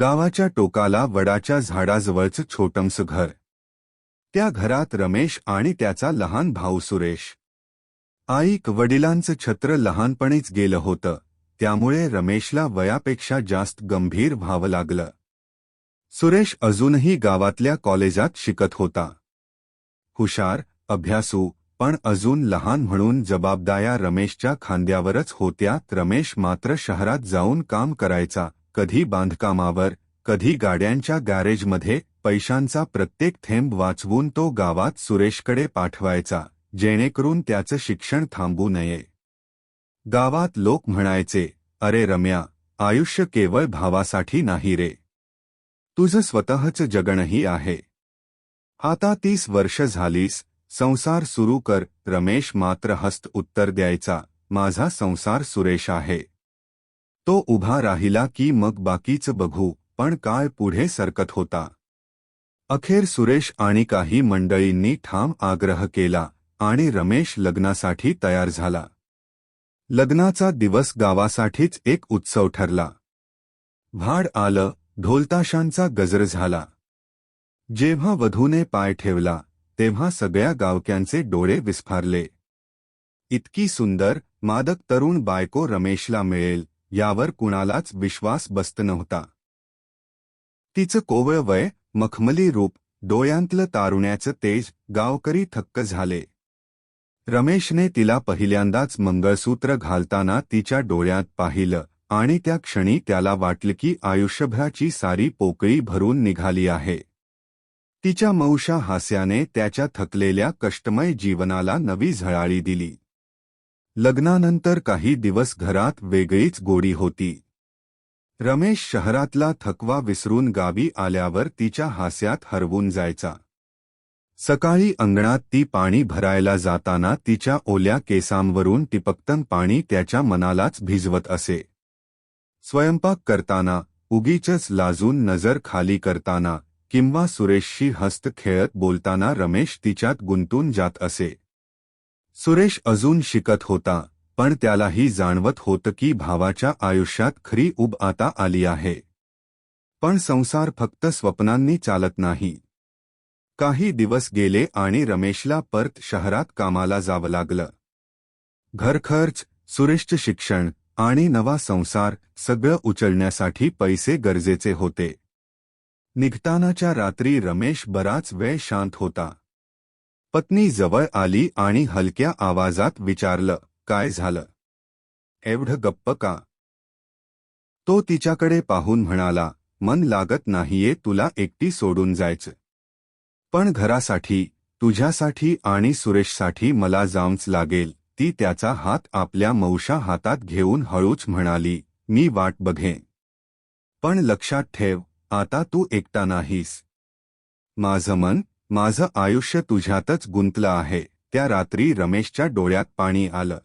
गावाच्या टोकाला वडाच्या झाडाजवळचं छोटंसं घर. त्या घरात रमेश आणि त्याचा लहान भाऊ सुरेश. आईक वडिलांचं छत्र लहानपणीच गेलं होतं त्यामुळे रमेशला वयापेक्षा जास्त गंभीर व्हावं लागलं. सुरेश अजूनही गावातल्या कॉलेजात शिकत होता. हुशार अभ्यासू पण अजून लहान म्हणून जबाबदाया रमेशच्या खांद्यावरच होत्या. रमेश मात्र शहरात जाऊन काम करायचा कधी बांधकामावर कधी गाड्यांच्या गॅरेजमध्ये पैशांचा प्रत्येक थेंब वाचवून तो गावात सुरेशकडे पाठवायचा जेणेकरून त्याचं शिक्षण थांबू नये. गावात लोक म्हणायचे अरे रम्या आयुष्य केवळ भावासाठी नाही रे. तुझं स्वतःचं जगणही आहे. आता तीस वर्ष झालीस संसार सुरू कर रमेश मात्र हस्त उत्तर द्यायचा माझा संसार सुरेश आहे. तो उभा राहिला की मग बाकीचं बघू पण काय पुढे सरकत होता. अखेर सुरेश आणि काही मंडळींनी ठाम आग्रह केला आणि रमेश लग्नासाठी तयार झाला. लग्नाचा दिवस गावासाठीच एक उत्सव ठरला. भाड आलं ढोलताशांचा गजर झाला. जेव्हा वधूने पाय ठेवला तेव्हा सगळ्या गावक्यांचे डोळे विस्फारले. इतकी सुंदर मादक तरुण बायको रमेशला मिळेल यावर कुणालाच विश्वास बसत नव्हता. तिचं कोवळ वय मखमली रूप डोळ्यांतलं तारुण्याचं तेज गावकरी थक्क झाले. रमेशने तिला पहिल्यांदाच मंगळसूत्र घालताना तिच्या डोळ्यात पाहिलं आणि त्या क्षणी त्याला वाटलं की आयुष्यभराची सारी पोकळी भरून निघाली आहे. तिच्या मौशा हास्याने त्याच्या थकलेल्या कष्टमय जीवनाला नवी झळाळी दिली. लग्नानंतर काही दिवस घरात वेगळीच गोडी होती. रमेश शहरातला थकवा विसरून गावी आल्यावर तिच्या हास्यात हरवून जायचा. सकाळी अंगणात ती पाणी भरायला जाताना तिच्या ओल्या केसांवरून टिपकतन पाणी त्याच्या मनालाच भिजवत असे. स्वयंपाक करताना उगीचच लाजून नजर खाली करताना किंवा सुरेशशी हस्त खेळत बोलताना रमेश तिच्यात गुंतून जात असे. सुरेश अजून शिकत होता पण त्यालाही जाणवत होतं की भावाच्या आयुष्यात खरी उब आता आली आहे. पण संसार फक्त स्वप्नांनी चालत नाही. काही दिवस गेले आणि रमेशला परत शहरात कामाला जावं लागलं. घरखर्च सुरेशचं शिक्षण आणि नवा संसार सगळं उचलण्यासाठी पैसे गरजेचे होते. निघतानाच्या रात्री रमेश बराच वेळ शांत होता. पत्नी जवळ आली आणि हलक्या आवाजात विचारलं काय झालं? एवढं गप्प का? तो तिच्याकडे पाहून म्हणाला मन लागत नाहीये तुला एकटी सोडून जायचं. पण घरासाठी तुझ्यासाठी आणि सुरेशसाठी मला जाऊच लागेल. ती त्याचा हात आपल्या मौशा हातात घेऊन हळूच म्हणाली मी वाट बघे पण लक्षात ठेव आता तू एकटा नाहीस. माझं मन माझं आयुष्य तुझ्यातच गुंतलं आहे. त्या रात्री रमेशच्या डोळ्यात पाणी आलं.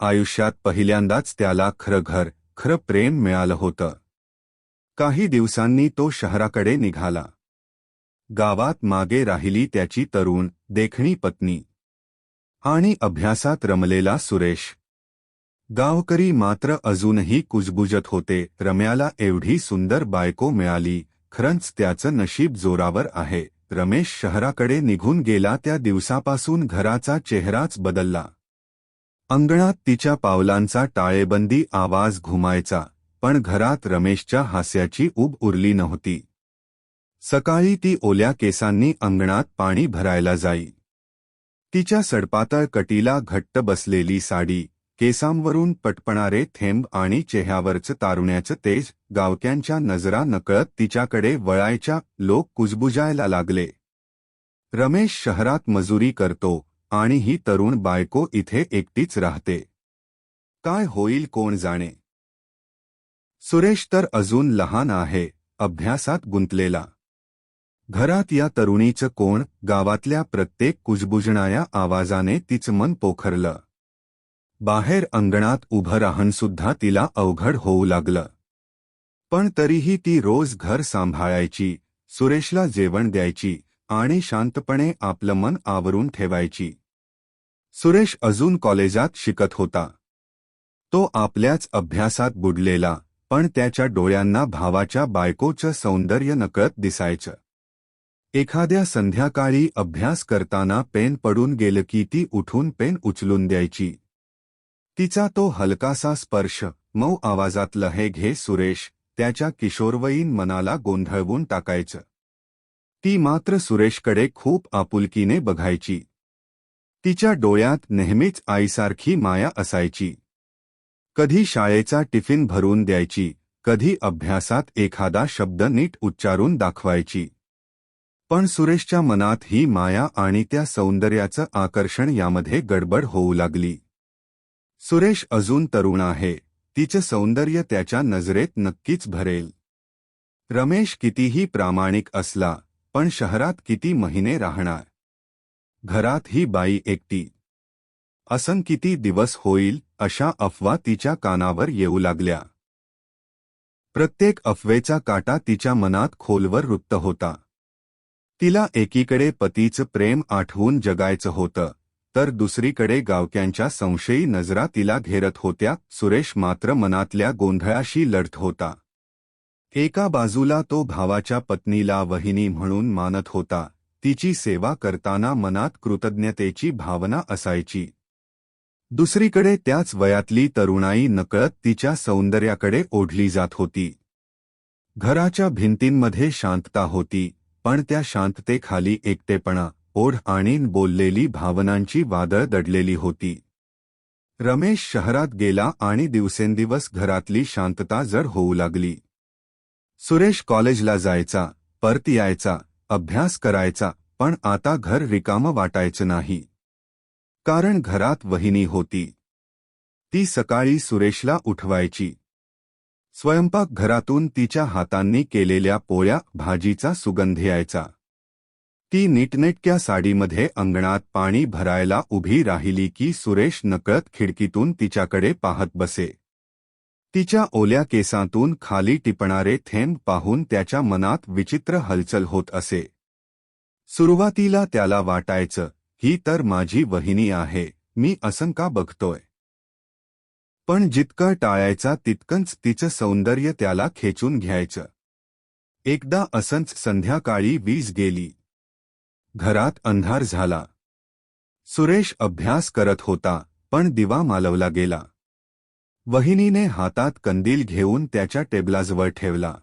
आयुष्यात पहिल्यांदाच त्याला खरं घर खरं प्रेम मिळालं होतं. काही दिवसांनी तो शहराकडे निघाला. गावात मागे राहिली त्याची तरुण देखणी पत्नी. आणि अभ्यासात रमलेला सुरेश. गावकरी मात्र अजूनही कुजबुजत होते. रम्याला एवढी सुंदर बायको मिळाली खरंच त्याचं नशीब जोरावर आहे. रमेश शहराकडे निघून गेला त्या दिवसापासून घराचा चेहराच बदलला. अंगणात तिच्या पावलांचा टाळेबंदी आवाज घुमायचा पण घरात रमेशच्या हास्याची उब उरली नव्हती. सकाळी ती ओल्या केसांनी अंगणात पाणी भरायला जाई. तिच्या सडपातळ कटीला घट्ट बसलेली साडी केसांवरून पटपणारे थेंब आणि चेहऱ्यावरचं तारुण्याचं तेज गावक्यांच्या नजरा नकळत तिच्याकडे वळायच्या लोक कुजबुजायला लागले. रमेश शहरात मजुरी करतो आणि ही तरुण बायको इथे एकटीच राहते. काय होईल कोण जाणे? सुरेश तर अजून लहान आहे अभ्यासात गुंतलेला. घरात या तरुणीचं कोण गावातल्या प्रत्येक कुजबुजणाया आवाजाने तिचं मन पोखरलं. बाहेर अंगणात उभं राहणसुद्धा तिला अवघड होऊ लागलं. पण तरीही ती रोज घर सांभाळायची सुरेशला जेवण द्यायची आणि शांतपणे आपलं मन आवरून ठेवायची. सुरेश अजून कॉलेजात शिकत होता. तो आपल्याच अभ्यासात बुडलेला पण त्याच्या डोळ्यांना भावाच्या बायकोचं सौंदर्य नकळत दिसायचं. एखाद्या संध्याकाळी अभ्यास करताना पेन पडून गेलं की ती उठून पेन उचलून द्यायची तिचा तो हलकासा स्पर्श मऊ आवाजातलं हे घे सुरेश त्याच्या किशोरवयीन मनाला गोंधळवून टाकायचं. ती मात्र सुरेशकडे खूप आपुलकीने बघायची. तिच्या डोळ्यात नेहमीच आईसारखी माया असायची. कधी शाळेचा टिफिन भरून द्यायची कधी अभ्यासात एखादा शब्द नीट उच्चारून दाखवायची. पण सुरेशच्या मनात ही माया आणि त्या सौंदर्याचं आकर्षण यामध्ये गडबड होऊ लागली. सुरेश अजून तरुण आहे. तिचं सौंदर्य त्याच्या नजरेत नक्कीच भरेल. रमेश कितीही प्रामाणिक असला पण शहरात किती महिने राहणार? घरात ही बाई एकटी. असन किती दिवस होईल अशा अफवा तिच्या कानावर येऊ लागल्या. प्रत्येक अफवेचा काटा तिच्या मनात खोलवर वृत्त होता. तिला एकीकडे पतीचं प्रेम आठवून जगायचं होतं. तर दुसरीकडे गावक्यांच्या संशयी नजरा तिला घेरत होत्या सुरेश मात्र मनातल्या गोंधळाशी लढत होता. एका बाजूला तो भावाच्या पत्नीला वहिनी म्हणून मानत होता तिची सेवा करताना मनात कृतज्ञतेची भावना असायची. दुसरीकडे त्याच वयातली तरुणाई नकळत तिच्या सौंदर्याकडे ओढली जात होती. घराच्या भिंतींमध्ये शांतता होती पण त्या शांततेखाली एकटेपणा ओढ आणि बोललेली भावनांची वादळ दडलेली होती. रमेश शहरात गेला आणि दिवसेंदिवस घरातली शांतता जड होऊ लागली. सुरेश कॉलेजला जायचा परत यायचा अभ्यास करायचा पण आता घर रिकामं वाटायचं नाही. कारण घरात वहिनी होती. ती सकाळी सुरेशला उठवायची. स्वयंपाक घरातून तिच्या हातांनी केलेल्या पोळ्या भाजीचा सुगंध यायचा. ती नीटनेटक्या साडीमध्ये अंगणात पाणी भरायला उभी राहिली की सुरेश नकळत खिडकीतून तिच्याकडे पाहत बसे. तिच्या ओल्या केसांतून खाली टिपणारे थेंब पाहून त्याच्या मनात विचित्र हलचल होत असे. सुरुवातीला त्याला वाटायचं ही तर माझी वहिनी आहे मी असं का बघतोय. पण जितकं टाळायचा तितकंच तिचं सौंदर्य त्याला खेचून घ्यायचं. एकदा असंच संध्याकाळी वीज गेली. घरात अंधार झाला. सुरेश अभ्यास करत होता पण दिवा मालवला गेला. वहिनीने हातात कंदील घेऊन त्याच्या टेबलाजवळ ठेवला.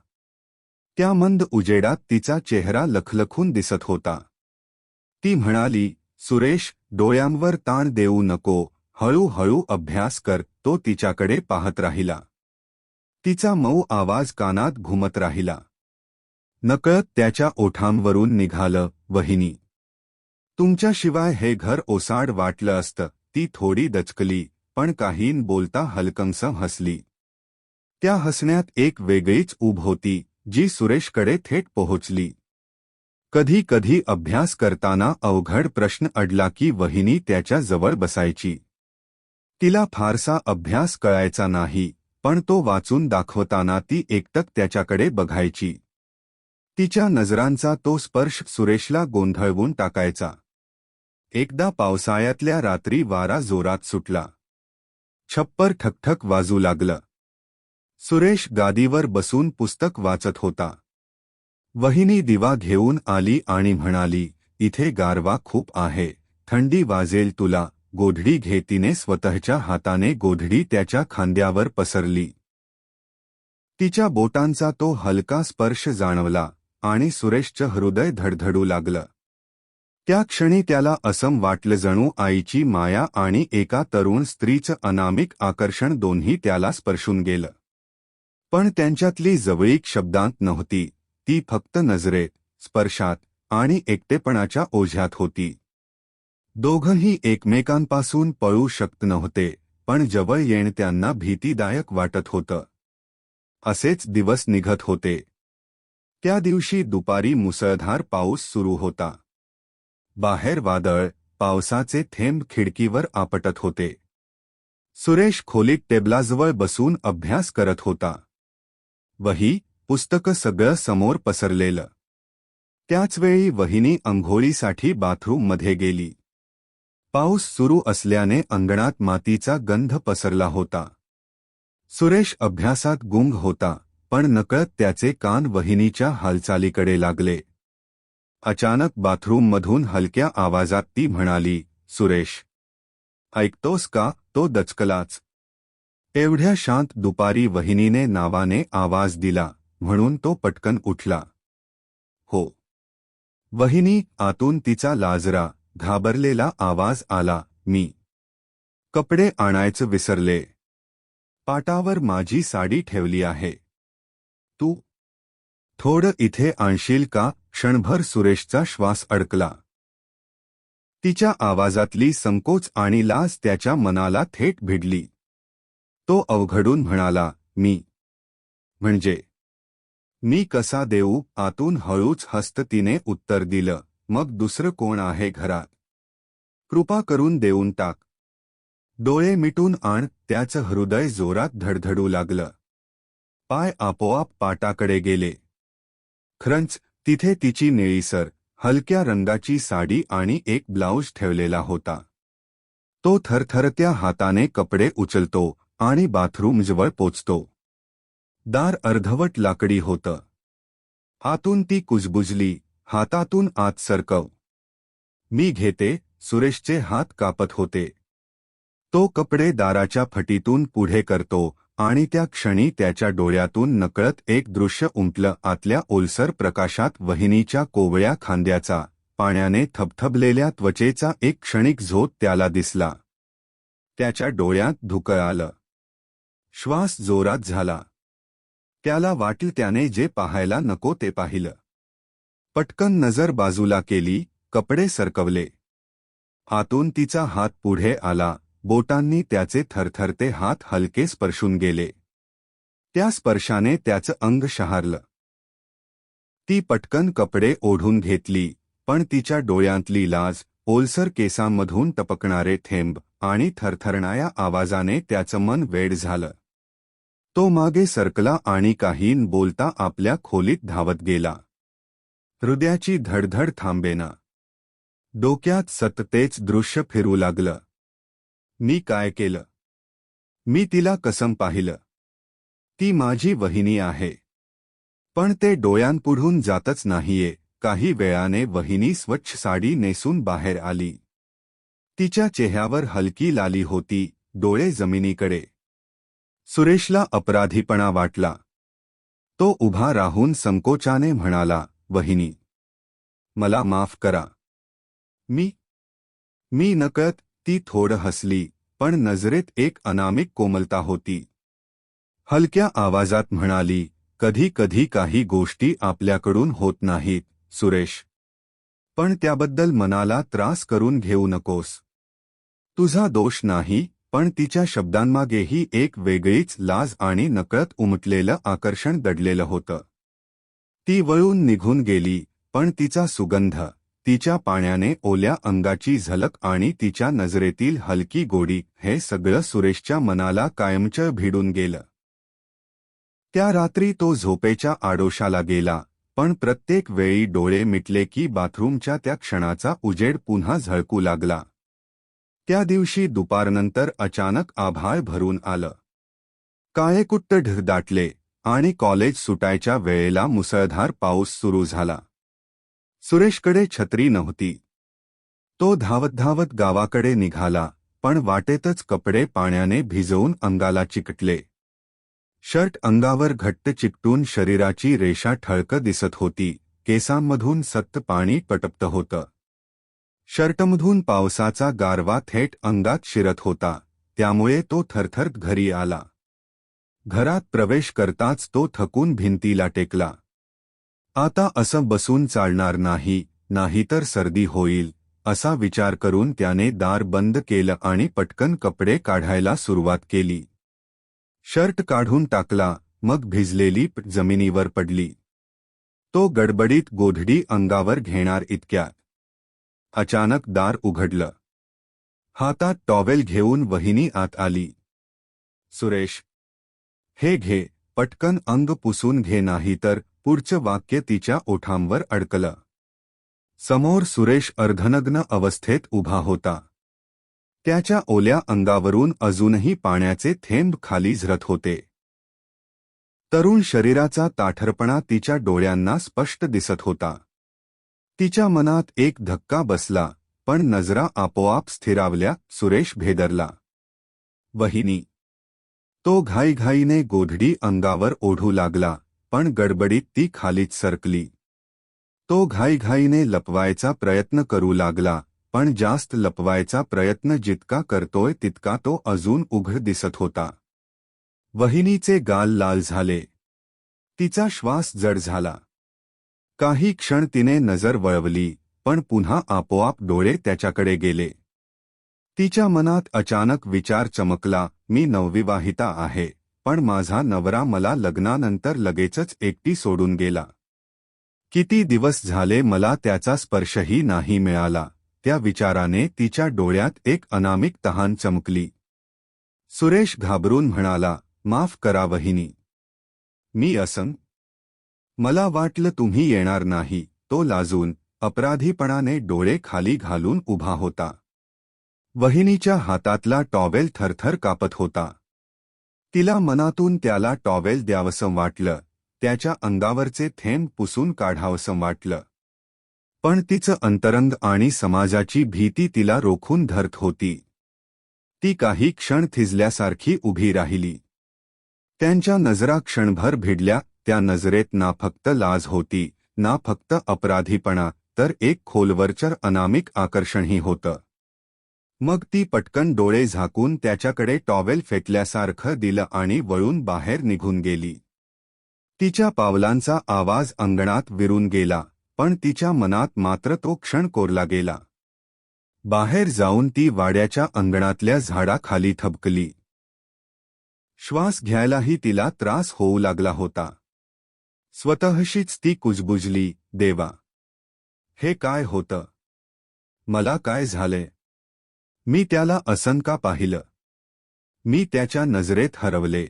त्या मंद उजेडात तिचा चेहरा लखलखून दिसत होता. ती म्हणाली सुरेश डोळ्यांवर ताण देऊ नको हळूहळू अभ्यास कर तो तिच्याकडे पाहत राहिला. तिचा मऊ आवाज कानात घुमत राहिला. नकळत त्याच्या ओठांवरून निघालं वहिनी. तुमच्याशिवाय हे घर ओसाड वाटलं असतं ती थोडी दचकली पण काहीन बोलता हलकंस हसली. त्या हसण्यात एक वेगळीच ऊब होती जी सुरेशकडे थेट पोहोचली. कधी कधी अभ्यास करताना अवघड प्रश्न अडला की वहिनी त्याच्याजवळ बसायची. तिला फारसा अभ्यास कळायचा नाही पण तो वाचून दाखवताना ती एकटक त्याच्याकडे बघायची. तिच्या नजरांचा तो स्पर्श सुरेशला गोंधळवून टाकायचा. एकदा पावसाळ्यातल्या रात्री वारा जोरात सुटला. छप्पर ठकठक वाजू लागलं. सुरेश गादीवर बसून पुस्तक वाचत होता. वहिनी दिवा घेऊन आली आणि म्हणाली इथे गारवा खूप आहे. थंडी वाजेल तुला. गोधडी घेतीने स्वतःच्या हाताने गोधडी त्याच्या खांद्यावर पसरली. तिच्या बोटांचा तो हलका स्पर्श जाणवला. आणि सुरेशचं हृदय धडधडू लागलं. त्या क्षणी त्याला असं वाटलं जणू आईची माया आणि एका तरुण स्त्रीचं अनामिक आकर्षण दोन्ही त्याला स्पर्शून गेलं. पण त्यांच्यातली जवळीक शब्दांत नव्हती ती फक्त नजरेत स्पर्शात आणि एकटेपणाच्या ओझ्यात होती. दोघंही एकमेकांपासून पळू शकत नव्हते पण जवळ येण त्यांना भीतीदायक वाटत होतं. असेच दिवस निघत होते त्या दिवशी दुपारी मुसळधार पाऊस सुरू होता. बाहेर वादळ पावसाचे थेंब खिडकीवर आपटत होते. सुरेश खोलीत टेबलाजवळ बसून अभ्यास करत होता. वही पुस्तकं सगळं समोर पसरलेलं. त्याचवेळी वहिनी अंघोळीसाठी बाथरूममध्ये गेली. पाऊस सुरू असल्याने अंगणात मातीचा गंध पसरला होता. सुरेश अभ्यासात गुंग होता. पण नकळत त्याचे कान वहिनीच्या हालचालीकडे लागले. अचानक बाथरूममधून हलक्या आवाजात ती म्हणाली सुरेश ऐकतोस का? तो दचकलाच. एवढ्या शांत दुपारी वहिनीने नावाने आवाज दिला म्हणून तो पटकन उठला. हो. वहिनी आतून तिचा लाजरा घाबरलेला आवाज आला मी कपडे आणायचं विसरले. पाटावर माझी साडी ठेवली आहे. तू? थोडं इथे आणशील का? क्षणभर सुरेशचा श्वास अडकला. तिच्या आवाजातली संकोच आणि लाज त्याच्या मनाला थेट भिडली. तो अवघडून म्हणाला मी. म्हणजे? मी कसा देऊ? आतून हळूच हस्त तिने उत्तर दिलं मग दुसरं कोण आहे घरात? कृपा करून देऊन टाक. डोळे मिटून आण. त्याचं हृदय जोरात धडधडू लागलं. पाय आपोआप पाटाकडे गेले. खरंच तिथे तिची निळीसर हलक्या रंगाची साडी आणि एक ब्लाऊज ठेवलेला होता. तो थरथरत्या हाताने कपडे उचलतो आणि बाथरूमजवळ पोचतो. दार अर्धवट लाकडी होतं. आतून ती कुजबुजली हातातून आत सरकव. मी घेते सुरेशचे हात कापत होते. तो कपडे दाराच्या फटीतून पुढे करतो आणि त्या क्षणी त्याच्या डोळ्यातून नकळत एक दृश्य उमटलं आतल्या ओलसर प्रकाशात वहिनीच्या कोवळ्या खांद्याचा. पाण्याने थबथबलेल्या त्वचेचा एक क्षणिक झोत त्याला दिसला. त्याच्या डोळ्यात धुकळ आलं. श्वास जोरात झाला. त्याला वाटलं त्याने जे पाहायला नको ते पाहिलं. पटकन नजर बाजूला केली कपडे सरकवले. आतून तिचा हात पुढे आला. बोटांनी त्याचे थरथरते हात हलके स्पर्शून गेले. त्या स्पर्शाने त्याचं अंग शहारलं. ती पटकन कपडे ओढून घेतली पण तिच्या डोळ्यांतली लाज ओलसर केसांमधून टपकणारे थेंब आणि थरथरणाया आवाजाने त्याचं मन वेड झालं. तो मागे सरकला आणि काही बोलता आपल्या खोलीत धावत गेला. हृदयाची धडधड थांबेना. डोक्यात सततेच दृश्य फिरू लागलं. मी काय केलं? मी तिला कसम पाहिलं? ती माझी वहिनी आहे. पण ते डोळ्यांपुढून जातच नाहीये. काही वेळाने वहिनी स्वच्छ साडी नेसून बाहेर आली. तिच्या चेहऱ्यावर हलकी लाली होती डोळे जमिनीकडे. सुरेशला अपराधीपणा वाटला. तो उभा राहून संकोचाने म्हणाला वहिनी मला माफ करा. मी मी नकळत ती थोडं हसली पण नजरेत एक अनामिक कोमलता होती. हलक्या आवाजात म्हणाली कधी कधी काही गोष्टी आपल्याकडून होत नाहीत सुरेश. पण त्याबद्दल मनाला त्रास करून घेऊ नकोस. तुझा दोष नाही पण तिच्या शब्दांमागेही एक वेगळीच लाज आणि नकळत उमटलेलं आकर्षण दडलेलं होतं. ती वळून निघून गेली पण तिचा सुगंध तिच्या पाण्याने ओल्या अंगाची झलक आणि तिच्या नजरेतील हलकी गोडी हे सगळं सुरेशच्या मनाला कायमचं भिडून गेलं. त्या रात्री तो झोपेच्या आडोशाला गेला पण प्रत्येक वेळी डोळे मिटले की बाथरूमच्या त्या क्षणाचा उजेड पुन्हा झळकू लागला. त्या दिवशी दुपारनंतर अचानक आभाळ भरून आलं. काळेकुट्ट ढग दाटले आणि कॉलेज सुटायच्या वेळेला मुसळधार पाऊस सुरू झाला. सुरेशकडे छत्री नव्हती. तो धावत धावत गावाकडे निघाला पण वाटेतच कपडे पाण्याने भिजवून अंगाला चिकटले. शर्ट अंगावर घट्ट चिकटून शरीराची रेषा ठळक दिसत होती केसांमधून सत्त पाणी पटपत होतं. शर्टमधून पावसाचा गारवा थेट अंगात शिरत होता त्यामुळे तो थरथरत घरी आला. घरात प्रवेश करताच तो थकून भिंतीला टेकला. आता असं बसून चालणार नाही नाहीतर सर्दी होईल असा विचार करून त्याने दार बंद केलं आणि पटकन कपडे काढायला सुरुवात केली. शर्ट काढून टाकला मग भिजलेली जमिनीवर पडली. तो गडबडीत गोधडी अंगावर घेणार इतक्यात अचानक दार उघडलं. हातात टॉवेल घेऊन वहिनी आत आली. सुरेश. हे घे पटकन अंग पुसून घे नाही तर पुढचं वाक्य तिच्या ओठांवर अडकलं. समोर सुरेश अर्धनग्न अवस्थेत उभा होता. त्याच्या ओल्या अंगावरून अजूनही पाण्याचे थेंब खाली झरत होते. तरुण शरीराचा ताठरपणा तिच्या डोळ्यांना स्पष्ट दिसत होता. तिच्या मनात एक धक्का बसला पण नजरा आपोआप स्थिरावल्या सुरेश भेदरला. वहिनी. तो घाईघाईने गोधडी अंगावर ओढू लागला. पण गडबडीत ती खालीच सरकली. तो घाईघाईने लपवायचा प्रयत्न करू लागला पण जास्त लपवायचा प्रयत्न जितका करतोय तितका तो अजून उघड दिसत होता. वहिनीचे गाल लाल झाले. तिचा श्वास जड झाला. काही क्षण तिने नजर वळवली पण पुन्हा आपोआप डोळे त्याच्याकडे गेले. तिच्या मनात अचानक विचार चमकला मी नवविवाहिता आहे. पण माझा नवरा मला लग्नानंतर लगेचच एकटी सोडून गेला. किती दिवस झाले मला त्याचा स्पर्शही नाही मिळाला त्या विचाराने तिच्या डोळ्यात एक अनामिक तहान चमकली. सुरेश घाबरून म्हणाला माफ करा वहिनी. मी असंग मला वाटलं तुम्ही येणार नाही. तो लाजून अपराधीपणाने डोळे खाली घालून उभा होता. वहिनीच्या हातातला टॉवेल थरथर कापत होता. तिला मनातून त्याला टॉवेल द्यावसं वाटलं. त्याच्या अंगावरचे थेंब पुसून काढावसं वाटलं. पण तिचं अंतरंग आणि समाजाची भीती तिला रोखून धरत होती. ती काही क्षण थिजल्यासारखी उभी राहिली. त्यांच्या नजरा क्षणभर भिडल्या त्या नजरेत ना फक्त लाज होती ना फक्त अपराधीपणा तर एक खोलवरचर अनामिक आकर्षणही होतं. मग ती पटकन डोळे झाकून त्याच्याकडे टॉवेल फेकल्यासारखं दिलं आणि वळून बाहेर निघून गेली. तिच्या पावलांचा आवाज अंगणात विरून गेला पण तिच्या मनात मात्र तो क्षण कोरला गेला. बाहेर जाऊन ती वाड्याच्या अंगणातल्या झाडाखाली थबकली. श्वास घ्यायलाही तिला त्रास होऊ लागला होता. स्वतःशीच ती कुजबुजली देवा हे काय होतं? मला काय झाले मी त्याला असन का पाहिलं? मी त्याच्या नजरेत हरवले.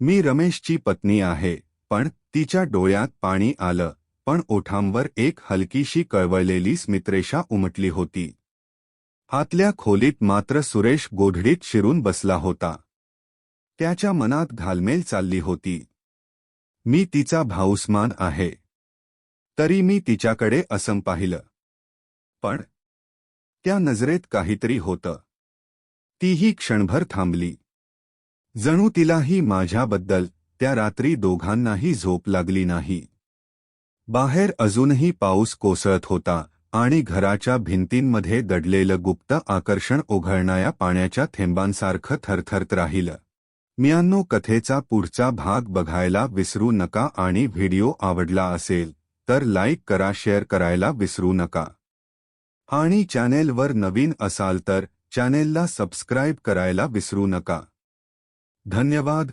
मी रमेशची पत्नी आहे पण तिच्या डोळ्यात पाणी आलं पण ओठांवर एक हलकीशी कळवळलेली स्मित्रेषा उमटली होती. आतल्या खोलीत मात्र सुरेश गोधडीत शिरून बसला होता. त्याच्या मनात घालमेल चालली होती. मी तिचा भाऊसमान आहे. तरी मी तिच्याकडे असं पाहिलं. पण त्या नजरेत काहीतरी होतं. तीही क्षणभर थांबली. जणू तिलाही माझ्याबद्दल त्या रात्री दोघांनाही झोप लागली नाही. बाहेर अजूनही पाऊस कोसळत होता आणि घराच्या भिंतींमध्ये दडलेलं गुप्त आकर्षण ओघळणाऱ्या पाण्याच्या थेंबांसारखं थरथरत राहिलं. मियांनो कथेचा पुढचा भाग बघायला विसरू नका आणि व्हिडिओ आवडला असेल तर लाईक करा शेअर करायला विसरू नका. आणि चॅनेलवर नवीन असाल तर चॅनेलला सबस्क्राईब करायला विसरू नका. धन्यवाद.